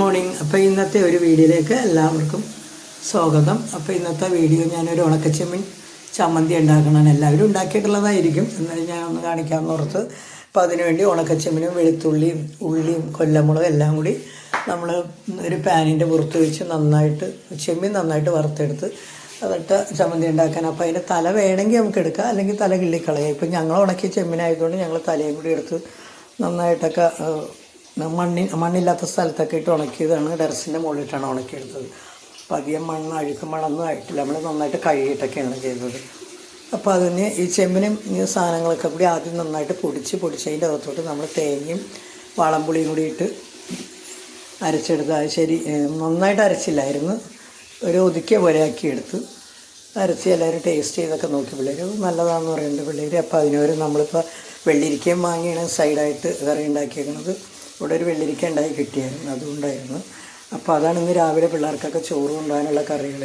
Morning അപ്പോൾ ഇന്നത്തെ ഒരു വീഡിയോയിലേക്ക് എല്ലാവർക്കും സ്വാഗതം. അപ്പോൾ ഇന്നത്തെ വീഡിയോ ഞാനൊരു ഉണക്കച്ചെമ്മീൻ ചമ്മന്തി ഉണ്ടാക്കണമെന്ന് എല്ലാവരും ഉണ്ടാക്കിയിട്ടുള്ളതായിരിക്കും എന്നാലും ഒന്ന് കാണിക്കാമെന്ന് ഓർത്ത് അപ്പോൾ അതിനുവേണ്ടി ഉണക്കച്ചെമ്മീനും വെളുത്തുള്ളിയും ഉള്ളിയും കൊല്ലമുളകും എല്ലാം കൂടി നമ്മൾ ഒരു പാനിന്റെ പുറത്ത് വെച്ച് നന്നായിട്ട് ചെമ്മീൻ നന്നായിട്ട് വറുത്തെടുത്ത് അതിട്ട് ചമ്മന്തി ഉണ്ടാക്കാൻ. അപ്പോൾ അതിന്റെ തല വേണമെങ്കിൽ നമുക്ക് എടുക്കാം. അല്ലെങ്കിൽ തല കിള്ളിക്കളയാം. ഇപ്പം ഞങ്ങൾ ഉണക്കിയ ചെമ്മീനായതുകൊണ്ട് ഞങ്ങൾ തലയും കൂടി എടുത്ത് നന്നായിട്ടൊക്കെ മണ്ണി മണ്ണില്ലാത്ത സ്ഥലത്തൊക്കെ ഇട്ട് ഉണക്കിയതാണ്. ടെറസിന്റെ മുകളിലിട്ടാണ് ഉണക്കിയെടുത്തത്. അപ്പോൾ അധികം മണ്ണ് അഴുക്ക് മണ്ണൊന്നും ആയിട്ടില്ല. നമ്മൾ നന്നായിട്ട് കഴുകിയിട്ടൊക്കെയാണ് ചെയ്തത്. അപ്പോൾ അതിന് ഈ ചെമ്പിനും ഈ സാധനങ്ങളൊക്കെ കൂടി ആദ്യം നന്നായിട്ട് പൊടിച്ച് പൊടിച്ചതിന്റെ അകത്തോട്ട് നമ്മൾ തേങ്ങയും വളംപുളിയും കൂടി ഇട്ട് അരച്ചെടുത്ത് ശരി നന്നായിട്ട് അരച്ചില്ലായിരുന്നു. ഒരു ഒതുക്കിയ പോലെ ആക്കിയെടുത്ത് അരച്ച് എല്ലാവരും ടേസ്റ്റ് ചെയ്തൊക്കെ നോക്കി. പിള്ളേർ നല്ലതാണെന്ന് പറയുന്നുണ്ട്. പിള്ളേർ അപ്പോൾ അതിനൊരു നമ്മളിപ്പോൾ വെള്ളിരിക്കയും വാങ്ങിയാണ് സൈഡായിട്ട് കറി ഉണ്ടാക്കിയേക്കുന്നത് ഇവിടെ ഒരു വെള്ളിരിക്ക ഉണ്ടായി കിട്ടിയായിരുന്നു അതുകൊണ്ടായിരുന്നു അപ്പോൾ അതാണ് ഇന്ന് രാവിലെ പിള്ളേർക്കൊക്കെ ചോറ് കൊണ്ടുപോകാനുള്ള കറികൾ